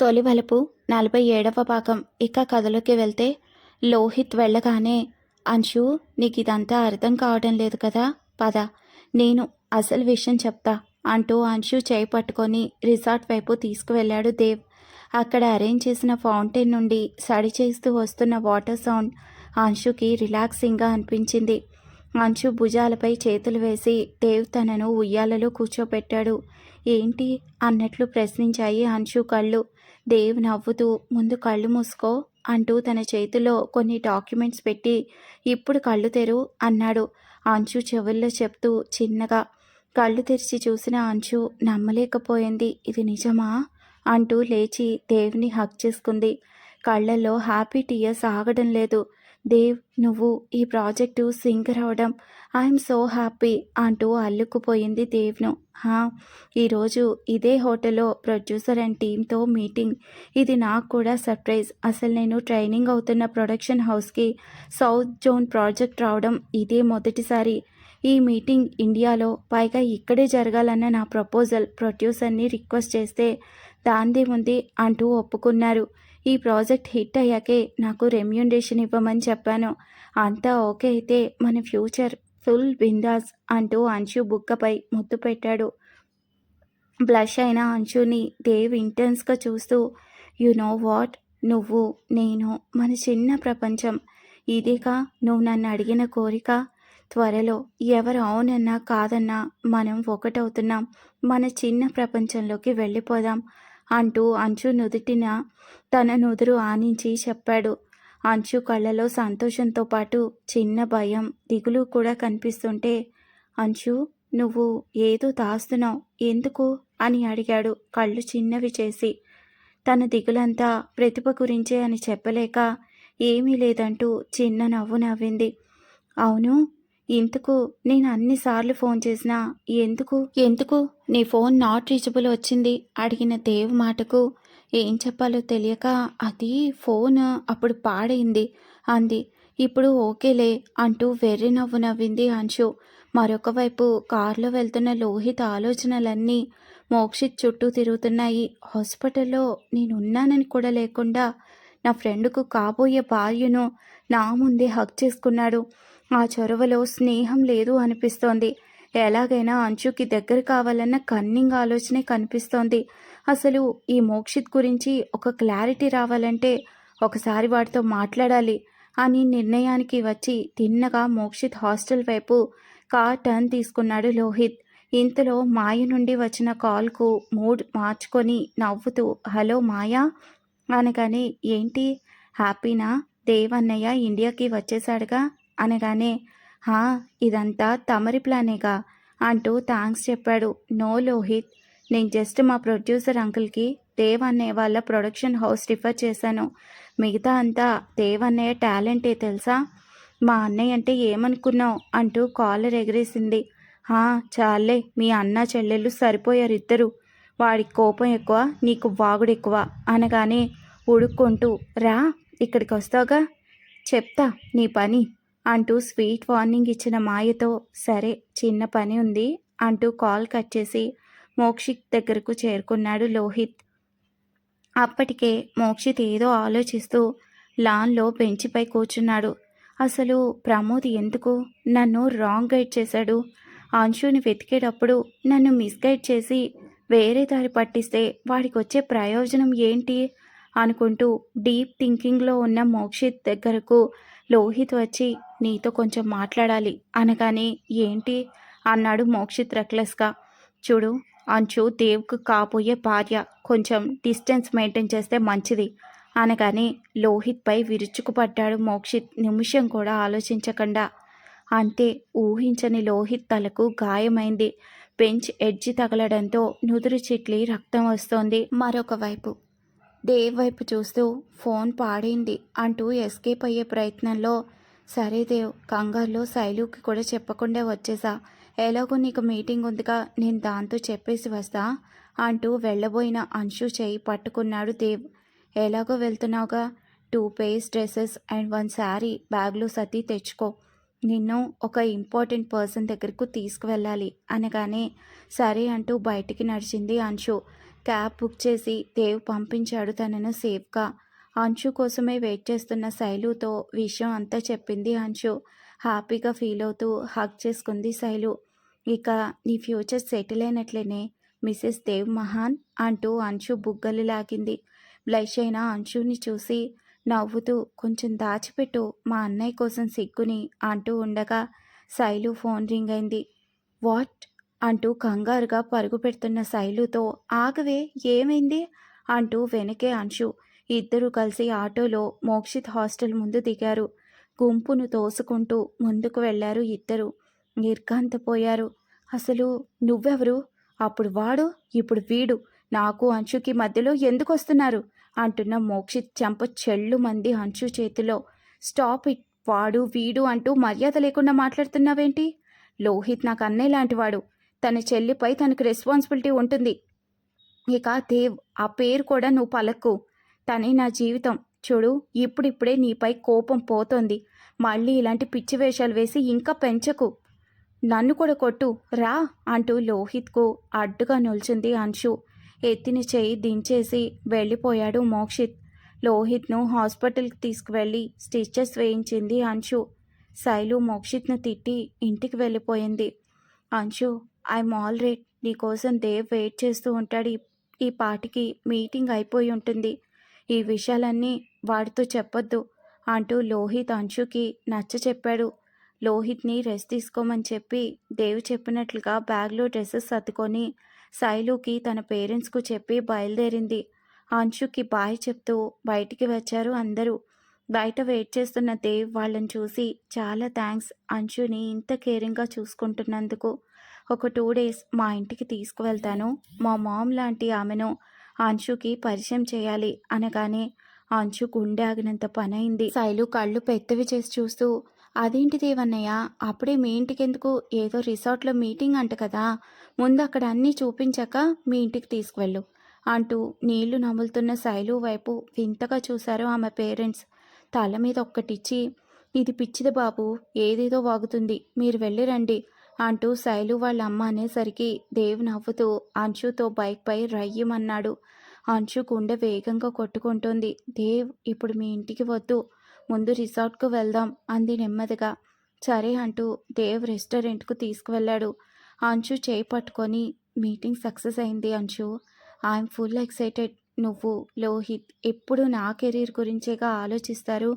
తొలి వలపు నలభై ఏడవ భాగం. ఇక కథలోకి వెళ్తే లోహిత్ వెళ్ళగానే అంశు నీకు ఇదంతా అర్థం కావడం లేదు కదా? పద నేను అసలు విషయం చెప్తా అంటూ అంశు చేయి పట్టుకొని రిసార్ట్ వైపు తీసుకువెళ్ళాడు దేవ్. అక్కడ అరేంజ్ చేసిన ఫౌంటైన్ నుండి సడి చేస్తూ వస్తున్న వాటర్ సౌండ్ అంశుకి రిలాక్సింగ్గా అనిపించింది. అంశు భుజాలపై చేతులు వేసి దేవ్ తనను ఉయ్యాలలో కూర్చోపెట్టాడు. ఏంటి? అన్నట్లు ప్రశ్నించాయి అంశు కళ్ళు. దేవ్ నవ్వుతూ ముందు కళ్ళు మూసుకో అంటూ తన చేతిలో కొన్ని డాక్యుమెంట్స్ పెట్టి ఇప్పుడు కళ్ళు తెరు అన్నాడు. అంచు చెవుల్లో చెప్తూ చిన్నగా కళ్ళు తెరిచి చూసిన అంచు నమ్మలేకపోయింది. ఇది నిజమా? అంటూ లేచి దేవ్ని హక్ చేసుకుంది. కళ్ళల్లో హ్యాపీ టీయర్స్ ఆగడం లేదు. దేవ్ నువ్వు ఈ ప్రాజెక్టు సింగర్ అవడం ఐఎమ్ సో హ్యాపీ అంటూ అల్లుకుపోయింది దేవ్ను. హా ఈరోజు ఇదే హోటల్లో ప్రొడ్యూసర్ అండ్ టీంతో మీటింగ్. ఇది నాకు కూడా సర్ప్రైజ్. అసలు నేను ట్రైనింగ్ అవుతున్న ప్రొడక్షన్ హౌస్కి సౌత్ జోన్ ప్రాజెక్ట్ రావడం ఇదే మొదటిసారి. ఈ మీటింగ్ ఇండియాలో పైగా ఇక్కడే జరగాలన్న నా ప్రపోజల్ ప్రొడ్యూసర్ని రిక్వెస్ట్ చేస్తే దాందే ఉంది అంటూ ఒప్పుకున్నారు. ఈ ప్రాజెక్ట్ హిట్ అయ్యాకే నాకు రెమ్యూనరేషన్ ఇవ్వమని చెప్పాను. అంతా ఓకే అయితే మన ఫ్యూచర్ ఫుల్ బిందాస్ అంటూ అంశు బుక్కపై ముద్దు పెట్టాడు. బ్లష్ అయిన అంశుని దేవ్ ఇంటెన్స్గా చూస్తూ యు నో వాట్? నువ్వు నేను మన చిన్న ప్రపంచం. ఇదేగా నువ్వు నన్ను అడిగిన కోరిక? త్వరలో ఎవరు అవునన్నా కాదన్నా మనం ఒకటవుతున్నాం. మన చిన్న ప్రపంచంలోకి వెళ్ళిపోదాం అంటూ అంచు నుదుటిన తన నుదురు ఆనించి చెప్పాడు. అంచు కళ్ళలో సంతోషంతో పాటు చిన్న భయం దిగులు కూడా కనిపిస్తుంటే అంచు నువ్వు ఏదో దాస్తున్నావు ఎందుకు? అని అడిగాడు కళ్ళు చిన్నవి చేసి. తన దిగులంతా ప్రతిభ గురించే అని చెప్పలేక ఏమీ లేదంటూ చిన్న నవ్వు నవ్వింది. అవును ఇందుకు నేను అన్నిసార్లు ఫోన్ చేసినా ఎందుకు? ఎందుకు? నీ ఫోన్ నాట్ రీచబుల్ వచ్చింది అడిగిన దేవ్ మాటకు. ఏం చెప్పాలో తెలియక అది ఫోన్ అప్పుడు పాడైంది. అంది. ఇప్పుడు ఓకేలే అంటూ వెర్రి నవ్వు నవ్వింది అంశు మరొకవైపు కారులో వెళ్తున్న లోహిత్ ఆలోచనలన్నీ మోక్షిత్ చుట్టూ తిరుగుతున్నాయి. హాస్పిటల్లో నేనున్నానని కూడా లేకుండా నా ఫ్రెండ్కు కాబోయే భార్యను నా ముందే హక్ చేసుకున్నాడు. ఆ చొరవలో స్నేహం లేదు అనిపిస్తోంది. ఎలాగైనా అంచుకి దగ్గర కావాలన్న కన్నింగ్ ఆలోచనే కనిపిస్తోంది. అసలు ఈ మోక్షిత్ గురించి ఒక క్లారిటీ రావాలంటే ఒకసారి వాడితో మాట్లాడాలి అని నిర్ణయానికి వచ్చి తిన్నగా మోక్షిత్ హాస్టల్ వైపు కార్ టర్న్ తీసుకున్నాడు లోహిత్. ఇంతలో మాయ నుండి వచ్చిన కాల్కు మూడ్ మార్చుకొని నవ్వుతూ హలో మాయా అనగానే ఏంటి? హ్యాపీనా? దేవన్నయ్య ఇండియాకి వచ్చేసాడుగా అనగానే హా ఇదంతా తమరి ప్లానేగా? అంటూ థ్యాంక్స్ చెప్పాడు. నో లోహిత్ నేను జస్ట్ మా ప్రొడ్యూసర్ అంకుల్కి దేవ్ అన్నయ్య వాళ్ళ ప్రొడక్షన్ హౌస్ రిఫర్ చేశాను. మిగతా అంతా దేవ్ అన్నయ్య టాలెంటే తెలుసా? మా అన్నయ్య అంటే ఏమనుకున్నావు? అంటూ కాలర్ ఎగరేసింది. హా చాలే మీ అన్న చెల్లెళ్ళు సరిపోయారు ఇద్దరు వాడికి కోపం ఎక్కువ నీకు వాగుడు ఎక్కువ అనగానే ఉడుక్కుంటూ రా ఇక్కడికి వస్తావుగా చెప్తా నీ పని. అంటూ స్వీట్ వార్నింగ్ ఇచ్చిన మాయతో సరే చిన్న పని ఉంది అంటూ కాల్ కట్ చేసి మోక్షిత్ దగ్గరకు చేరుకున్నాడు లోహిత్. అప్పటికే మోక్షిత్ ఏదో ఆలోచిస్తూ లాన్లో బెంచిపై కూర్చున్నాడు. అసలు ప్రమోద్ ఎందుకు నన్ను రాంగ్ గైడ్ చేశాడు? అంశుని వెతికేటప్పుడు నన్ను మిస్గైడ్ చేసి వేరే దారి పట్టిస్తే వాడికి వచ్చే ప్రయోజనం ఏంటి? అనుకుంటూ డీప్ థింకింగ్లో ఉన్న మోక్షిత్ దగ్గరకు లోహిత్ వచ్చి నీతో కొంచెం మాట్లాడాలి. అనగానే ఏంటి? అన్నాడు మోక్షిత్ రెక్లెస్గా. చూడు అంచు దేవ్కు కాబోయే భార్య. కొంచెం డిస్టెన్స్ మెయింటైన్ చేస్తే మంచిది. అనగానే లోహిత్పై విరుచుకుపడ్డాడు మోక్షిత్. నిమిషం కూడా ఆలోచించకుండా అంతే ఊహించని లోహిత్ తలకు గాయమైంది. బెంచ్ ఎడ్జి తగలడంతో నుదురు చిట్లి రక్తం వస్తోంది మరొక వైపు. దేవ్ వైపు చూస్తూ ఫోన్ పాడైంది అంటూ ఎస్కేప్ అయ్యే ప్రయత్నంలో సరే దేవ్ కంగారులో శైలుకి కూడా చెప్పకుండా వచ్చేసా. ఎలాగో నీకు మీటింగ్ ఉందిగా నేను దాంతో చెప్పేసి వస్తా అంటూ వెళ్ళబోయిన అంశు చేయి పట్టుకున్నాడు దేవ్. ఎలాగో వెళ్తున్నావుగా? Two pairs dresses and one sari బ్యాగ్లో సతీ తెచ్చుకో. నిన్ను ఒక ఇంపార్టెంట్ పర్సన్ దగ్గరకు తీసుకువెళ్ళాలి అనగానే సరే అంటూ బయటికి నడిచింది అంశు. క్యాబ్ బుక్ చేసి దేవ్ పంపించాడు తనను సేఫ్గా. అంశు కోసమే వెయిట్ చేస్తున్న శైలుతో విషయం అంతా చెప్పింది అంశు హ్యాపీగా ఫీల్ అవుతూ హక్ చేసుకుంది శైలు. ఇక నీ ఫ్యూచర్ సెటిల్ అయినట్లేనే మిసెస్ దేవ్ మహాన్ అంటూ అంశు బుగ్గలు లాగింది. బ్లష్ అయిన అంశుని చూసి నవ్వుతూ కొంచెం దాచిపెట్టు మా అన్నయ్య కోసం సిగ్గుని అంటూ ఉండగా శైలు ఫోన్ రింగ్ అయింది. వాట్? అంటూ కంగారుగా పరుగు పెడుతున్న శైలుతో ఆగవే ఏమైంది? అంటూ వెనకే అంశు. ఇద్దరు కలిసి ఆటోలో మోక్షిత్ హాస్టల్ ముందు దిగారు. గుంపును తోసుకుంటూ ముందుకు వెళ్ళారు ఇద్దరు. నిర్ఘాంతపోయారు. అసలు నువ్వెవరు? అప్పుడు వాడు ఇప్పుడు వీడు. నాకు అంశుకి మధ్యలో ఎందుకు వస్తున్నారు అంటున్న మోక్షిత్ చెంప చెళ్ళు మంది అంశు చేతిలో. స్టాప్ ఇట్ వాడు వీడు అంటూ మర్యాద లేకుండా మాట్లాడుతున్నావేంటి? లోహిత్ నాకు అన్నయ్య లాంటివాడు తన చెల్లిపై తనకు రెస్పాన్సిబిలిటీ ఉంటుంది. ఇక దేవ్ ఆ పేరు కూడా నువ్వు పలక్కు. తనే నా జీవితం. చూడు ఇప్పుడిప్పుడే నీపై కోపం పోతోంది. మళ్ళీ ఇలాంటి పిచ్చి వేషాలు వేసి ఇంకా పెంచకు. నన్ను కూడా కొట్టు. రా అంటూ లోహిత్కు అడ్డుగా నిల్చుంది అంశు. ఎత్తిన చేయి దించేసి వెళ్ళిపోయాడు మోక్షిత్. లోహిత్ను హాస్పిటల్కి తీసుకువెళ్ళి స్టిచెస్ వేయించింది అంశు. శైలు మోక్షిత్ను తిట్టి ఇంటికి వెళ్ళిపోయింది. అంశు ఐఎమ్ ఆల్ రైట్ నీకోసం దేవ్ వెయిట్ చేస్తూ ఉంటాడు. ఈ- పాటికి మీటింగ్ అయిపోయి ఉంటుంది. ఈ విషయాలన్నీ వాడితో చెప్పొద్దు అంటూ లోహిత్ అంశుకి నచ్చ చెప్పాడు. లోహిత్ని రెస్ట్ తీసుకోమని చెప్పి దేవ్ చెప్పినట్లుగా బ్యాగ్లో డ్రెస్సెస్ సర్దుకొని శైలుకి తన పేరెంట్స్కు చెప్పి బయలుదేరింది. అంశుకి బాయ్ చెప్తూ బయటికి వచ్చారు అందరూ. బయట వెయిట్ చేస్తున్న దేవ్ వాళ్ళని చూసి చాలా థ్యాంక్స్ అంశుని ఇంత కేరింగ్గా చూసుకుంటున్నందుకు. ఒక టూ డేస్ మా ఇంటికి తీసుకువెళ్తాను. మా మామ్ లాంటి ఆమెను అంశుకి పరిచయం చేయాలి. అనగానే అంశు గుండె ఆగినంత పనైంది. శైలు కళ్ళు పెద్దవి చేసి చూస్తూ అదేంటి దేవన్నయ్య అప్పుడే మీ ఇంటికెందుకు? ఏదో రిసార్ట్లో మీటింగ్ అంట కదా. ముందు అక్కడ అన్నీ చూపించాక మీ ఇంటికి తీసుకువెళ్ళు. అంటూ నీళ్ళు నములుతున్న శైలు వైపు వింతగా చూశారు ఆమె పేరెంట్స్. తల మీద ఒక్కటిచ్చి ఇది పిచ్చిది బాబు ఏదేదో వాగుతుంది మీరు వెళ్ళి రండి అంటూ శైలు వాళ్ళ అమ్మ అనేసరికి దేవ్ నవ్వుతూ అంశుతో బైక్పై రయ్యమన్నాడు. అంశు గుండె వేగంగా కొట్టుకుంటుంది. దేవ్ ఇప్పుడు మీ ఇంటికి వద్దు ముందు రిసార్ట్కు వెళ్దాం అంది నెమ్మదిగా. సరే అంటూ దేవ్ రెస్టారెంట్కు తీసుకువెళ్ళాడు. అంశు చేయి పట్టుకొని మీటింగ్ సక్సెస్ అయింది అంశు. ఐఎమ్ ఫుల్ ఎక్సైటెడ్ నువ్వు లోహిత్ ఎప్పుడు నా కెరీర్ గురించేగా ఆలోచిస్తారు?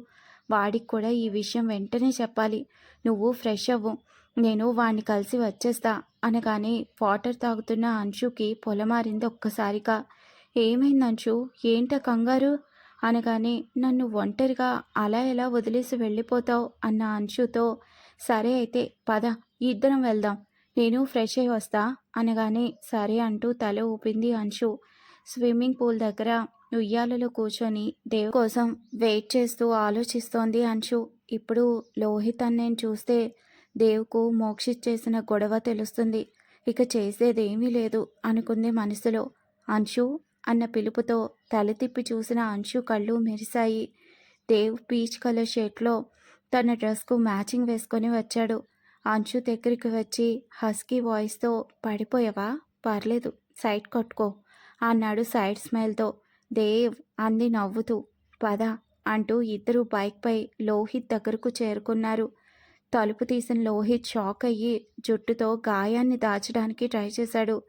వాడికి కూడా ఈ విషయం వెంటనే చెప్పాలి. నువ్వు ఫ్రెష్ అవ్వు. నేను వాణ్ణి కలిసి వచ్చేస్తా అనగానే వాటర్ తాగుతున్న అంశుకి పొలమారింది ఒక్కసారిగా. ఏమైంది అంశు? ఏంట కంగారు? అనగానే నన్ను ఒంటరిగా అలా ఎలా వదిలేసి వెళ్ళిపోతావు? అన్న అంశుతో సరే అయితే పద ఇద్దరం వెళ్దాం. నేను ఫ్రెష్ అయి వస్తా అనగానే సరే అంటూ తల ఊపింది అంశు. స్విమ్మింగ్ పూల్ దగ్గర ఉయ్యాలలో కూర్చొని దేవ్ కోసం వెయిట్ చేస్తూ ఆలోచిస్తోంది అంశు. ఇప్పుడు లోహిత్ నేను చూస్తే దేవుకు మోక్షిత్ చేసిన గొడవ తెలుస్తుంది. ఇక చేసేదేమీ లేదు అనుకుంది మనసులో. అంశు అన్న పిలుపుతో తల తిప్పి చూసిన అంశు కళ్ళు మెరిశాయి. దేవ్ పీచ్ కలర్ షర్ట్లో తన డ్రెస్కు మ్యాచింగ్ వేసుకొని వచ్చాడు. అంశు దగ్గరికి వచ్చి హస్కీ వాయిస్తో పడిపోయావా? పర్లేదు సైడ్ కొట్టుకో. అన్నాడు సైడ్ స్మైల్తో. దేవ్ అంది నవ్వుతూ. పద అంటూ ఇద్దరు బైక్పై లోహిత్ దగ్గరకు చేరుకున్నారు. తలుపు తీసిన లోహిత్ షాక్ అయ్యి జుట్టుతో గాయాన్ని దాచడానికి ట్రై చేశాడు.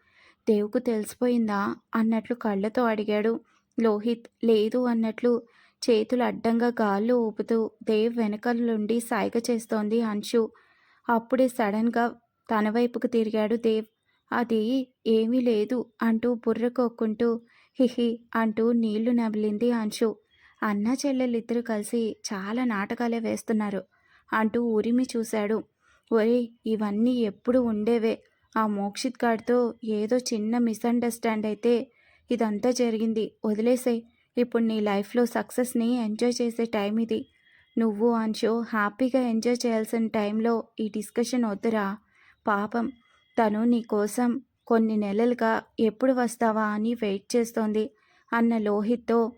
దేవుకు తెలిసిపోయిందా? అన్నట్లు కళ్ళతో అడిగాడు. లోహిత్ లేదు అన్నట్లు చేతులు అడ్డంగా గాల్లో ఊపుతూ దేవ్ వెనకల నుండి సాయిగ చేస్తోంది అంశు. అప్పుడే సడన్గా తన వైపుకు తిరిగాడు దేవ్. అది ఏమీ లేదు అంటూ బుర్ర కొక్కుంటూ హిహి అంటూ నీళ్ళు నమిలింది అంశు. అన్న చెల్లెలిద్దరూ కలిసి చాలా నాటకాలే వేస్తున్నారు అంటూ ఉరిమి చూశాడు. ఒరే ఇవన్నీ ఎప్పుడు ఉండేవే? ఆ మోక్షిత్ గాడితో ఏదో చిన్న మిస్అండర్స్టాండ్ అయితే ఇదంతా జరిగింది. వదిలేసే ఇప్పుడు నీ లైఫ్లో సక్సెస్ని ఎంజాయ్ చేసే టైం ఇది. నువ్వు అంశు హ్యాపీగా ఎంజాయ్ చేయాల్సిన టైంలో ఈ డిస్కషన్ వద్దురా. పాపం తను నీ కోసం కొన్ని నెలలుగా ఎప్పుడు వస్తావా అని వెయిట్ చేస్తోంది అన్న లోహిత్తో.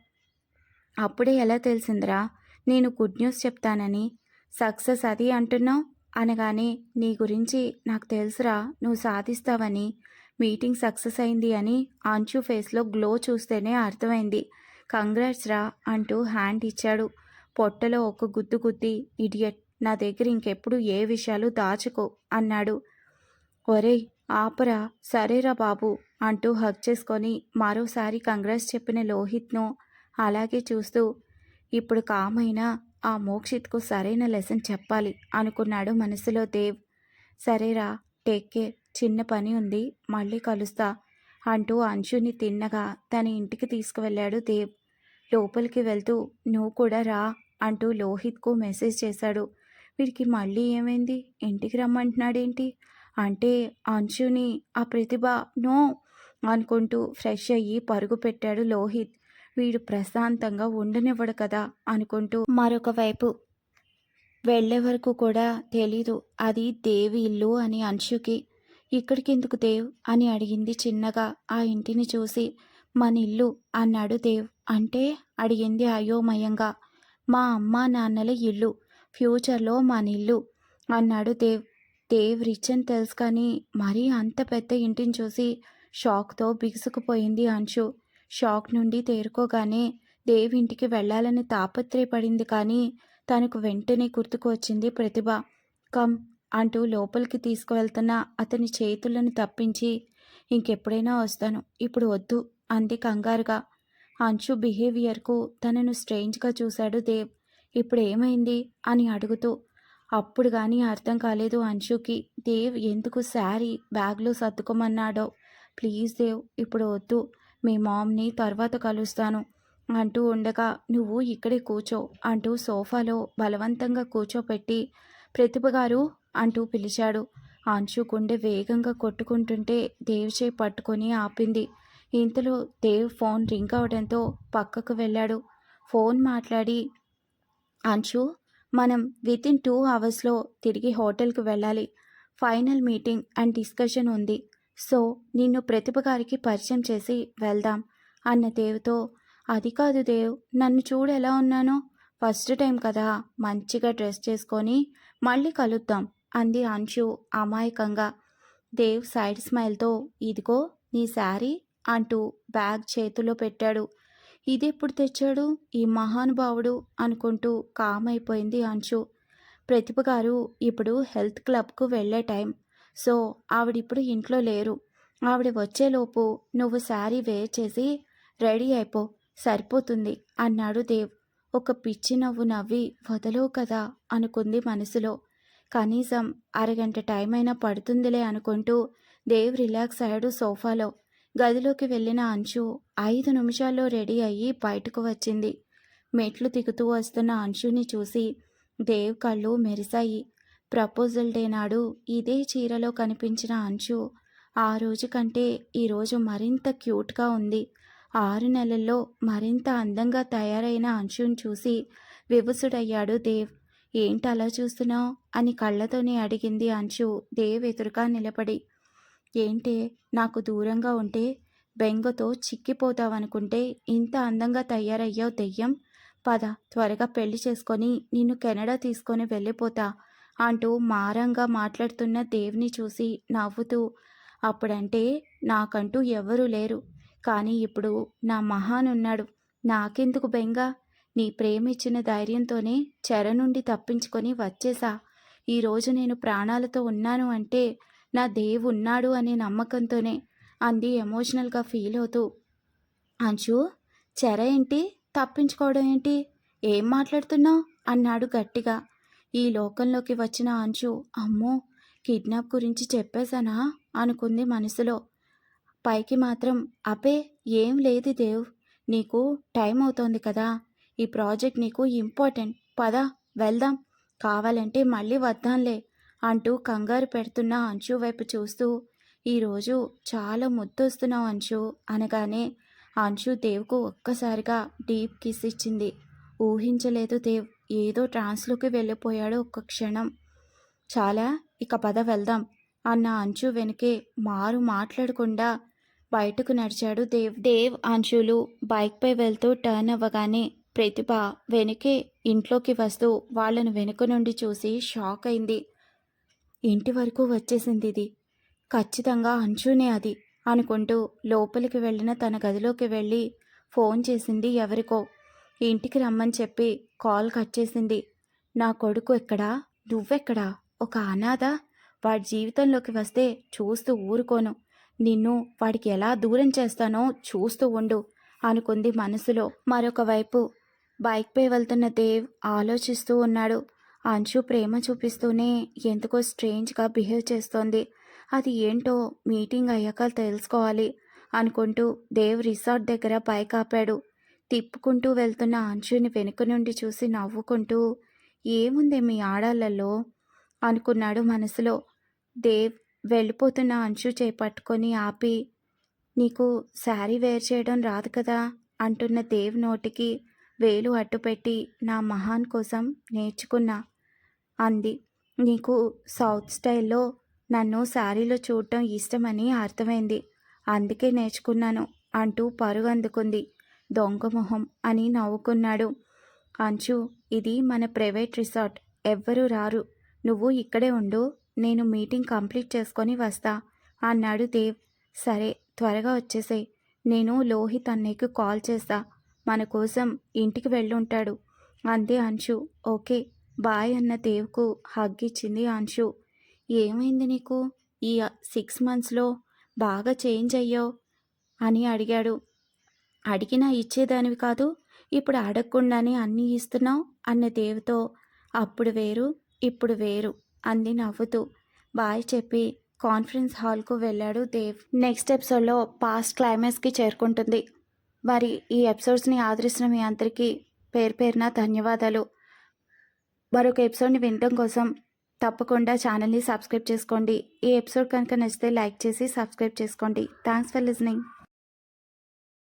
అప్పుడే ఎలా తెలిసిందిరా? నేను గుడ్ న్యూస్ చెప్తానని. సక్సెస్ అది అంటున్నావు? అనగానే నీ గురించి నాకు తెలుసురా నువ్వు సాధిస్తావని. మీటింగ్ సక్సెస్ అయింది అని అంచు ఫేస్లో గ్లో చూస్తేనే అర్థమైంది. కంగ్రాట్స్ రా అంటూ హ్యాండ్ ఇచ్చాడు. పొట్టలో ఒక గుద్దు గుద్ది ఇడియట్ నా దగ్గర ఇంకెప్పుడు ఏ విషయాలు దాచుకో అన్నాడు. ఒరేయ్ ఆపరా సరేరా బాబు అంటూ హక్ చేసుకొని మరోసారి కంగ్రెస్ చెప్పిన లోహిత్ను అలాగే చూస్తూ ఇప్పుడు కామైనా ఆ మోక్షిత్కు సరైన లెసన్ చెప్పాలి అనుకున్నాడు మనసులో దేవ్. సరేరా టేక్ కేర్ చిన్న పని ఉంది మళ్ళీ కలుస్తా అంటూ అంశుని తిన్నగా తన ఇంటికి తీసుకువెళ్ళాడు దేవ్. లోపలికి వెళ్తూ నువ్వు కూడా రా అంటూ లోహిత్కు మెసేజ్ చేశాడు. వీడికి మళ్ళీ ఏమైంది? ఇంటికి రమ్మంటున్నాడేంటి? అంటే అంశుని ఆ ప్రతిభ నో అనుకుంటూ ఫ్రెష్ అయ్యి పరుగు పెట్టాడు లోహిత్. వీడు ప్రశాంతంగా ఉండనివ్వడు కదా అనుకుంటూ మరొక వైపు. వెళ్ళే వరకు కూడా తెలీదు. అది దేవి ఇల్లు అని అంశుకి. ఇక్కడికి ఎందుకు దేవ్? అని అడిగింది చిన్నగా. ఆ ఇంటిని చూసి మన ఇల్లు అన్నాడు దేవ్. అంటే? అడిగింది అయోమయంగా. మా అమ్మా నాన్నల ఇల్లు. ఫ్యూచర్లో మన ఇల్లు అన్నాడు దేవ్. దేవ్ రిచ్ అని తెలుసు కానీ మరీ అంత పెద్ద ఇంటిని చూసి షాక్తో బిగుసుకుపోయింది అంశు. షాక్ నుండి తేరుకోగానే దేవ్ ఇంటికి వెళ్ళాలని తాపత్రయపడింది కానీ తనకు వెంటనే గుర్తుకు వచ్చింది ప్రతిభ. కమ్ అంటూ లోపలికి తీసుకువెళ్తున్న అతని చేతులను తప్పించి ఇంకెప్పుడైనా వస్తాను ఇప్పుడు వద్దు అంది కంగారుగా. అంశు బిహేవియర్కు తనను స్ట్రేంజ్గా చూశాడు దేవ్. ఇప్పుడు ఏమైంది అని అడుగుతూ అప్పుడు కానీ అర్థం కాలేదు అంశుకి. దేవ్ ఎందుకు శారీ బ్యాగ్లో సర్దుకోమన్నాడో. ప్లీజ్ దేవ్ ఇప్పుడు వద్దు. మీ మామ్ని తర్వాత కలుస్తాను. అంటూ ఉండగా నువ్వు ఇక్కడే కూర్చో అంటూ సోఫాలో బలవంతంగా కూర్చోపెట్టి ప్రతిభ గారు అంటూ పిలిచాడు. అంశు గుండె వేగంగా కొట్టుకుంటుంటే దేవ్ చేయి పట్టుకొని ఆపింది. ఇంతలో దేవ్ ఫోన్ రింగ్ అవడంతో పక్కకు వెళ్ళాడు. ఫోన్ మాట్లాడి అంశు మనం విత్ ఇన్ టూ అవర్స్లో తిరిగి హోటల్కి వెళ్ళాలి. ఫైనల్ మీటింగ్ అండ్ డిస్కషన్ ఉంది. సో నిన్ను ప్రతిభ గారికి పరిచయం చేసి వెళ్దాం అన్న దేవ్తో అది కాదు దేవ్ నన్ను చూడు ఎలా ఉన్నానో ఫస్ట్ టైం కదా మంచిగా డ్రెస్ చేసుకొని మళ్ళీ కలుద్దాం అంది అంశు అమాయకంగా. దేవ్ సైడ్ స్మైల్తో ఇదిగో నీ శారీ అంటూ బ్యాగ్ చేతిలో పెట్టాడు. ఇదెప్పుడు తెచ్చాడు? ఈ మహానుభావుడు అనుకుంటూ కామ్ అయిపోయింది అంశు ప్రతిభ గారు ఇప్పుడు హెల్త్ క్లబ్కు వెళ్ళే టైం. సో ఆవిడిప్పుడు ఇంట్లో లేరు. ఆవిడ వచ్చేలోపు నువ్వు శారీ వేర్ చేసి రెడీ అయిపో. సరిపోతుంది అన్నాడు దేవ్. ఒక పిచ్చి నవ్వు నవ్వి వదలవు కదా అనుకుంది మనసులో. కనీసం అరగంట టైం అయినా పడుతుందిలే అనుకుంటూ దేవ్ రిలాక్స్ అయ్యాడు సోఫాలో. గదిలోకి వెళ్ళిన అంశు ఐదు నిమిషాల్లో రెడీ అయ్యి బయటకు వచ్చింది. మెట్లు దిగుతూ వస్తున్న అంశుని చూసి దేవ్ కళ్ళు మెరిశాయి. ప్రపోజల్ డే నాడు ఇదే చీరలో కనిపించిన అంశు ఆ రోజు కంటే ఈరోజు మరింత క్యూట్గా ఉంది. ఆరు నెలల్లో మరింత అందంగా తయారైన అంశుని చూసి వివసుడయ్యాడు దేవ్. ఏంటి అలా చూస్తున్నావు? అని కళ్ళతోనే అడిగింది అంశు. దేవ్ ఎదురుగా నిలబడి ఏంటే? నాకు దూరంగా ఉంటే బెంగతో చిక్కిపోతావనుకుంటే ఇంత అందంగా తయారయ్యావు దెయ్యం. పద త్వరగా పెళ్ళి చేసుకొని నిన్ను కెనడా తీసుకొని వెళ్ళిపోతా అంటూ మారంగా మాట్లాడుతున్న దేవ్ని చూసి నవ్వుతూ అప్పుడంటే నాకంటూ ఎవరూ లేరు. కానీ ఇప్పుడు నా మహానున్నాడు. నాకెందుకు బెంగ? నీ ప్రేమిచ్చిన ధైర్యంతోనే చెర నుండి తప్పించుకొని వచ్చేసా. ఈరోజు నేను ప్రాణాలతో ఉన్నాను అంటే నా దేవు ఉన్నాడు అనే నమ్మకంతోనే అంది ఎమోషనల్గా ఫీల్ అవుతూ. అంశు చెర ఏంటి? తప్పించుకోవడం ఏంటి? ఏం మాట్లాడుతున్నావు? అన్నాడు గట్టిగా. ఈ లోకంలోకి వచ్చిన అంశు అమ్మో కిడ్నాప్ గురించి చెప్పేశానా? అనుకుంది మనసులో. పైకి మాత్రం అపే ఏం లేదు దేవ్ నీకు టైం అవుతోంది కదా. ఈ ప్రాజెక్ట్ నీకు ఇంపార్టెంట్. పద వెళ్దాం. కావాలంటే మళ్ళీ వద్దాంలే. అంటూ కంగారు పెడుతున్న అంశు వైపు చూస్తూ ఈరోజు చాలా ముద్దొస్తున్నావు అంశు అనగానే అంశు దేవ్కు ఒక్కసారిగా డీప్ కిస్ ఇచ్చింది. ఊహించలేదు దేవ్ ఏదో ట్రాన్స్లోకి వెళ్ళిపోయాడు ఒక్క క్షణం. చాలా ఇక పద వెళ్దాం అన్న అంచు వెనుకే మారు మాట్లాడకుండా బయటకు నడిచాడు దేవ్. దేవ్ అంశులు బైక్పై వెళ్తూ టర్న్ అవ్వగానే ప్రతిభ వెనుకే ఇంట్లోకి వస్తూ వాళ్ళను వెనుక నుండి చూసి షాక్ అయింది. ఇంటి వరకు వచ్చేసింది ఇది. ఖచ్చితంగా అంచునే అది అనుకుంటూ లోపలికి వెళ్ళిన తన గదిలోకి వెళ్ళి ఫోన్ చేసింది ఎవరికో. ఇంటికి రమ్మని చెప్పి కాల్ కట్ చేసింది. నా కొడుకు ఎక్కడా? నువ్వెక్కడా? ఒక అనాథ? వాడి జీవితంలోకి వస్తే చూస్తూ ఊరుకోను. నిన్ను వాడికి ఎలా దూరం చేస్తానో చూస్తూ ఉండు అనుకుంది మనసులో. మరొక వైపు బైక్పై వెళ్తున్న దేవ్ ఆలోచిస్తూ ఉన్నాడు. అంశు ప్రేమ చూపిస్తూనే ఎందుకో స్ట్రేంజ్గా బిహేవ్ చేస్తోంది. అది ఏంటో మీటింగ్ అయ్యాక తెలుసుకోవాలి అనుకుంటూ దేవ్ రిసార్ట్ దగ్గర బైక్ ఆపాడు తిప్పుకుంటూ వెళ్తున్న అంశుని వెనుక నుండి చూసి నవ్వుకుంటూ ఏముంది మీ ఆడాళ్ళలో? అనుకున్నాడు మనసులో. దేవ్ వెళ్ళిపోతున్న అంశు చేపట్టుకొని ఆపి నీకు శారీ వేర్ చేయడం రాదు కదా? అంటున్న దేవ్ నోటికి వేలు అట్టుపెట్టి నా మహాన్ కోసం నేర్చుకున్నా. అంది. నీకు సౌత్ స్టైల్లో నన్ను శారీలో చూడటం ఇష్టమని అర్థమైంది. అందుకే నేర్చుకున్నాను అంటూ పరుగు అందుకుంది. దొంగ మొహం అని నవ్వుకున్నాడు. అంచు ఇది మన ప్రైవేట్ రిసార్ట్. ఎవ్వరూ రారు. నువ్వు ఇక్కడే ఉండు. నేను మీటింగ్ కంప్లీట్ చేసుకొని వస్తా అన్నాడు దేవ్. సరే త్వరగా వచ్చేసేయ్. నేను లోహిత్ అన్నయ్యకు కాల్ చేస్తా. మన కోసం ఇంటికి వెళ్ళుంటాడు. అంది అంశు ఓకే. బాయ్ అన్న దేవ్కు హగ్ ఇచ్చింది అంశు. ఏమైంది నీకు? ఈ సిక్స్ మంత్స్లో బాగా చేంజ్ అయ్యో అని అడిగాడు. అడిగినా ఇచ్చేదానివి కాదు ఇప్పుడు అడగకుండానే అన్నీ ఇస్తున్నావు? అన్న దేవ్తో అప్పుడు వేరు ఇప్పుడు వేరు అంది నవ్వుతూ. బాయ్ చెప్పి కాన్ఫరెన్స్ హాల్కు వెళ్ళాడు దేవ్ నెక్స్ట్ ఎపిసోడ్లో పాస్ట్ క్లైమాక్స్కి చేరుకుంటుంది. మరి ఈ ఎపిసోడ్స్ని ఆదరిస్తున్న మీ అందరికీ పేరు పేరున ధన్యవాదాలు. మరొక ఎపిసోడ్ని వినడం కోసం తప్పకుండా ఛానల్ని సబ్స్క్రైబ్ చేసుకోండి. ఈ ఎపిసోడ్ కనుక నచ్చితే లైక్ చేసి సబ్స్క్రైబ్ చేసుకోండి. Thanks for listening.